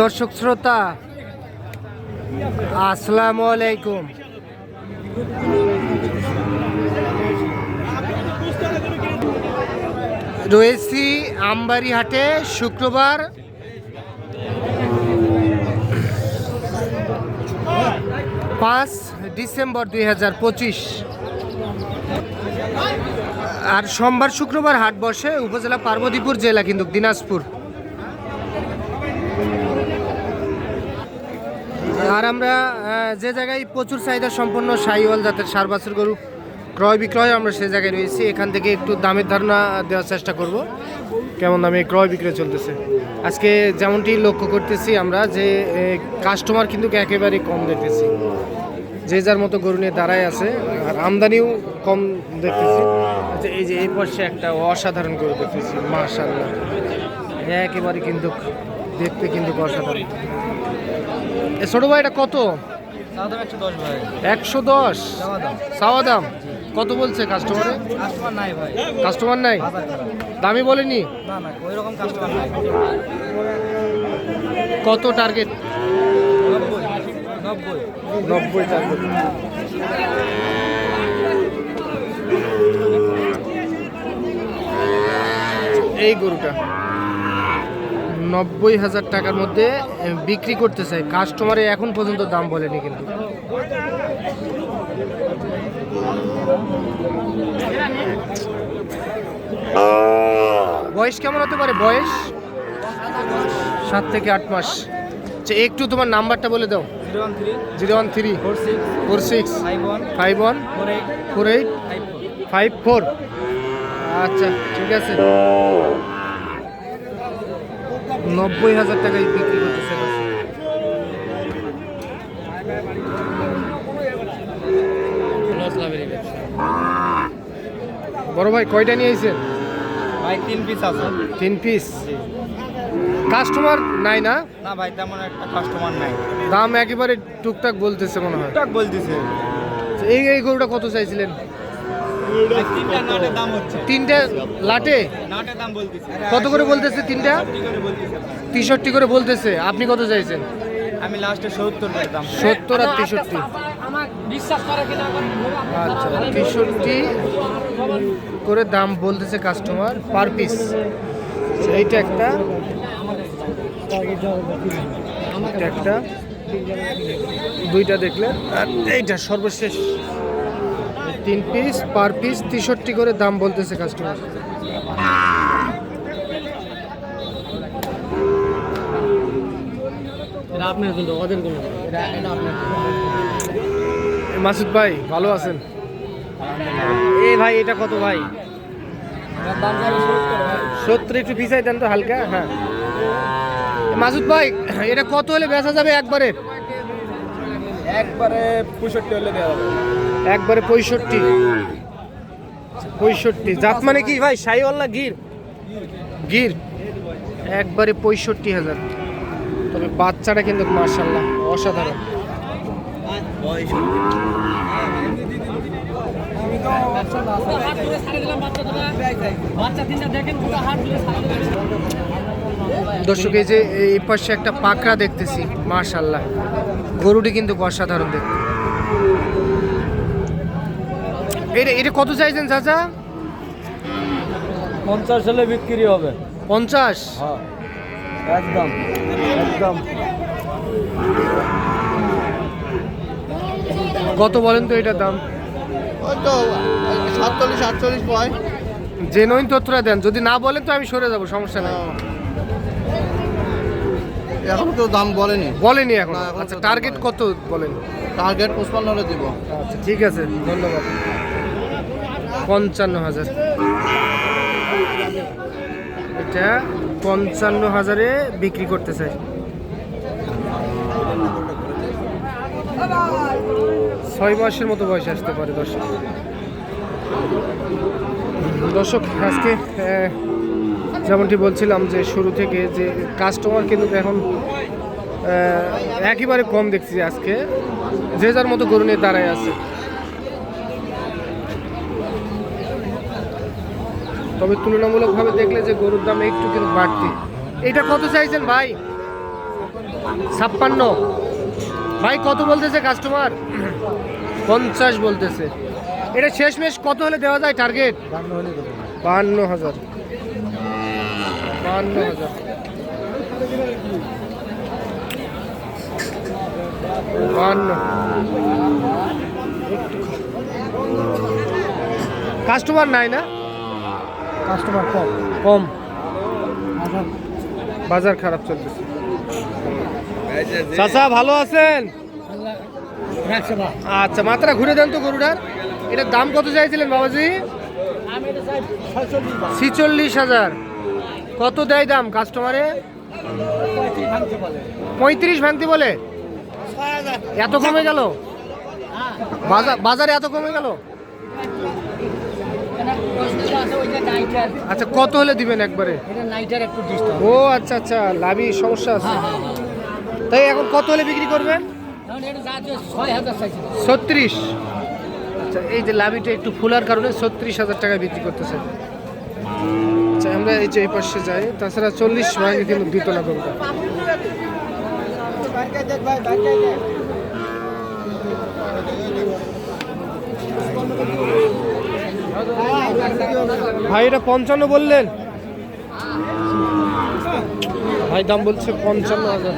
দর্শক শ্রোতা, আসসালামু আলাইকুম। রয়েছি আমবাড়ি হাটে শুক্রবার। পাঁচ ডিসেম্বর দুই হাজার পঁচিশ। আর সোমবার শুক্রবার হাট বসে উপজেলা পার্বতীপুর জেলা কিন্তু দিনাজপুর। আর আমরা যে জায়গায় প্রচুর চাহিদা সম্পন্ন সাইওয়াল জাতের সার বাছুর গরু ক্রয় বিক্রয় আমরা সেই জায়গায় রয়েছি। এখান থেকে একটু দামের ধারণা দেওয়ার চেষ্টা করব। কেমন দামে ক্রয় বিক্রয় চলতেছে? আজকে যেমনটি লক্ষ্য করতেছি আমরা যে কাস্টমার কিন্তু একেবারে কম দেখতেছি। যে যার মতো গরু নিয়ে দাঁড়ায় আছে আর আমদানিও কম দেখতেছি। আচ্ছা, এই যে এই পাশে একটা অসাধারণ গরু দেখতেছি মাশাল্লাহ একেবারে কিন্তু দেখতে কিন্তু অসাধারণ। ছোট ভাই এটা কত একশো দশ চাওয়া দাম। কত বলছে কাস্টমারে কাস্টমার নাই দামি বলেনি? কত টার্গেট নব্বই। টার্গেট এই গরুটা। নব্বই হাজার টাকার মধ্যে বিক্রি করতে চাই কাস্টমারে এখন পর্যন্ত দাম বলেনি কিন্তু। বয়স কেমন হতে পারে? বয়স? সাত থেকে আট মাস। আচ্ছা একটু তোমার নাম্বারটা বলে দাও। Zero one three. Four six. Five one. Four eight. Five four. আচ্ছা ঠিক আছে। নব্বই হাজার টাকায় বিক্রি করতেছে বড় ভাই কয়টা নিয়ে আইছেন? ভাই তিন পিস আছে। তিন পিস কাস্টমার নাই না? না ভাই তেমন একটা কাস্টমার নাই। দাম একেবারে টুকটাক বলতেছে মনে হয়। টুকটাক বলতেছে। এই এই গরুটা কত চাইছিলেন? তিনটা নাটের দাম হচ্ছে। তিনটে লাটে? নাটের দাম বলতেছে। কত করে বলতেছে তিনটা? কি করে বলতেছে। তেষট্টি করে বলতেছে। আপনি কত চাইছেন? আমি লাস্টে সত্তর দাম সত্তর আর তেষট্টি। আচ্ছা তেষট্টি করে দাম বলতেছে কাস্টমার পার পিস এইটা একটা। একটা। দুইটা দেখলে। আর এইটা সর্বশেষ। তিন পিস পার পিস তেষট্টি করে দাম বলতেছে কাস্টমার মাসুদ ভাই ভালো আছেন? এই ভাই এটা কত ভাই? সত্তর একটু পিছাই দেন তো হালকা হ্যাঁ। মাসুদ ভাই এটা কত হলে বেচা যাবে একবারে? একবারে পঁয়ষট্টি হলে দেওয়া হবে একবারে পঁয়ষট্টি। পঁয়ষট্টি। জাত মানে কি ভাই? সাইওয়াল না গির? গির। একবারে পঁয়ষট্টি হাজার। তবে বাচ্চাটা কিন্তু মার্শাল্লাহ অসাধারণ। দর্শক, এই যে এই পাশে একটা পাকড়া দেখতেছি মার্শাল্লাহ গরুটি কিন্তু অসাধারণ দেখতে। এটা এটা কত চাইছেন চাচা? পঞ্চাশ হলে বিক্রি হবে। পঞ্চাশ? হ্যাঁ। একদম একদম। কত বলেন তো এটার দাম? ওই তো সাতচল্লিশ আটচল্লিশ পয়। জেনুইন তথ্যটা দেন যদি না বলেন তো আমি সরে যাব সমস্যা নেই। এখন কেউ দাম বলেনি। বলেনি এখন? আচ্ছা টার্গেট কত বলেন? টার্গেট পঁচপান্ন হলে দিব। আচ্ছা ঠিক আছে ধন্যবাদ। পঞ্চান্ন হাজার। এটা পঞ্চান্ন হাজারে বিক্রি করতে চাই ছয় মাসের মতো বয়স আসতে পারে দর্শক। দর্শক, আজকে যেমনটি বলছিলাম যে শুরু থেকে যে কাস্টমার কিন্তু এখন একেবারে কম দেখছি আজকে। যে যার মতো গরু নিয়ে দাঁড়ায় আছে। তবে তুলনামূলকভাবে দেখলে যে গরুর দাম একটু কিন্তু বাড়তি। এটা কত চাইছেন ভাই? ছাপ্পান্ন। ভাই, কত বলতেছে কাস্টমার পঞ্চাশ বলতেছে। এটা শেষমেশ কত হলে দেওয়া যায় টার্গেট বাহান্ন হাজার। বাহান্ন হাজার। কাস্টমার নাই না? কাস্টমার কম। কম। বাজার খারাপ চলতেছে। চাচা ভালো আছেন? আচ্ছা মাত্রা ঘুরে দেন তো গরুটার। এটার দাম কত চাইছিলেন বাবাজি? ছিচল্লিশ হাজার। কত দেয় দাম কাস্টমারে পঁয়ত্রিশ ভাঙতে বলে। এত কমে গেল? হ্যাঁ। বাজার বাজারে এত কমে গেল? আচ্ছা কত হলে দিবেন একবারে? ও আচ্ছা আচ্ছা লাভি সমস্যা আছে। হ্যাঁ হ্যাঁ হ্যাঁ। তাই এখন কত হলে বিক্রি করবেন? ছত্রিশ। আচ্ছা এই যে লাভিটা একটু ফুলার কারণে ছত্রিশ হাজার টাকায় বিক্রি করতেছে। আচ্ছা আমরা এই যে এই পাশে যাই। তাছাড়া চল্লিশ ভাগে কিন্তু দিত না গরুটা ভাই এটা পঞ্চান্ন বললেন? ভাই দাম বলছে পঞ্চান্ন হাজার।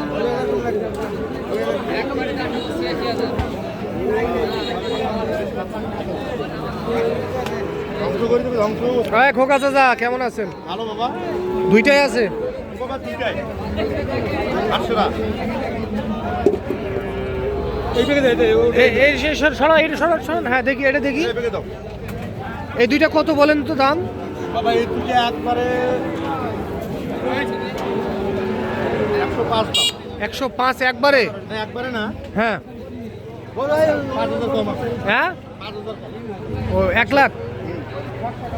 হ্যাঁ খোকা চাচা কেমন আছেন? ভালো বাবা। দুইটাই আছে? এই সরান হ্যাঁ দেখি এটা দেখি। এই দুইটা কত বলেন তো দাম? বাবা এই দুটো একবারে একশো পাঁচ একশো পাঁচ একবারে? একবারে না। হ্যাঁ। কম ও এক লাখ?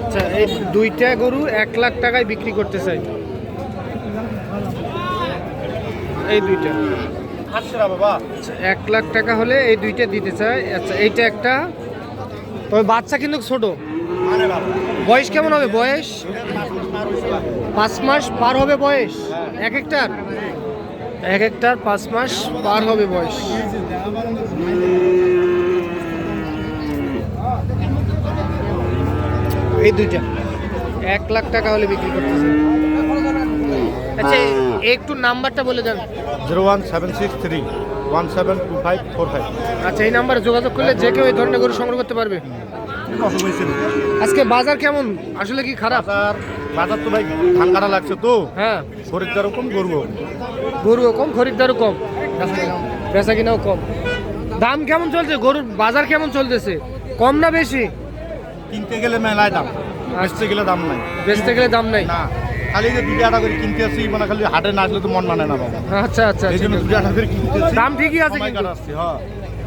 আচ্ছা এই দুইটা গরু এক লাখ টাকায় বিক্রি করতে চাই। এই দুইটা। আচ্ছা, এক লাখ টাকা হলে এই দুইটা দিতে চাই। আচ্ছা এইটা একটা? তবে বাচ্চা কিন্তু ছোট। বয়স কেমন হবে? বয়স? পাঁচ মাস পার হবে বয়স? এক একটার? এক একটার পাঁচ মাস পার হবে বয়স। এই দুইটা। এক লাখ টাকা হলে বিক্রি করতেছে। আচ্ছা একটু নাম্বারটা বলে দেন। Zero one seven six three one seven two five four five. আচ্ছা এই নাম্বারে যোগাযোগ করলে যে কেউ এই ধরনের গরু সংগ্রহ করতে পারবে। আজকে বাজার কেমন? আসলে কি খারাপ? বাজার বাজার তো ভাই ধান কাটা লাগছে তো। হ্যাঁ। খরিদ্দারও কম করব গরুও কম খরিদ্দারও কম। বেচা কিনাও কম। দাম কেমন চলছে? গরুর বাজার কেমন চলতেছে? কম না বেশি? কিনতে গেলে মেলায় দাম। বেচতে গেলে দাম নাই। বেচতে গেলে দাম নাই? না। খালি যে দুটো আটা করে কিনতে আসি মানে খালি হাটে না আসলে তো মন মানে না বাবা। আচ্ছা আচ্ছা এই জন্য দুটো আটা করে কিনতে দাম ঠিকই আছে কিন্তু। হ্যাঁ।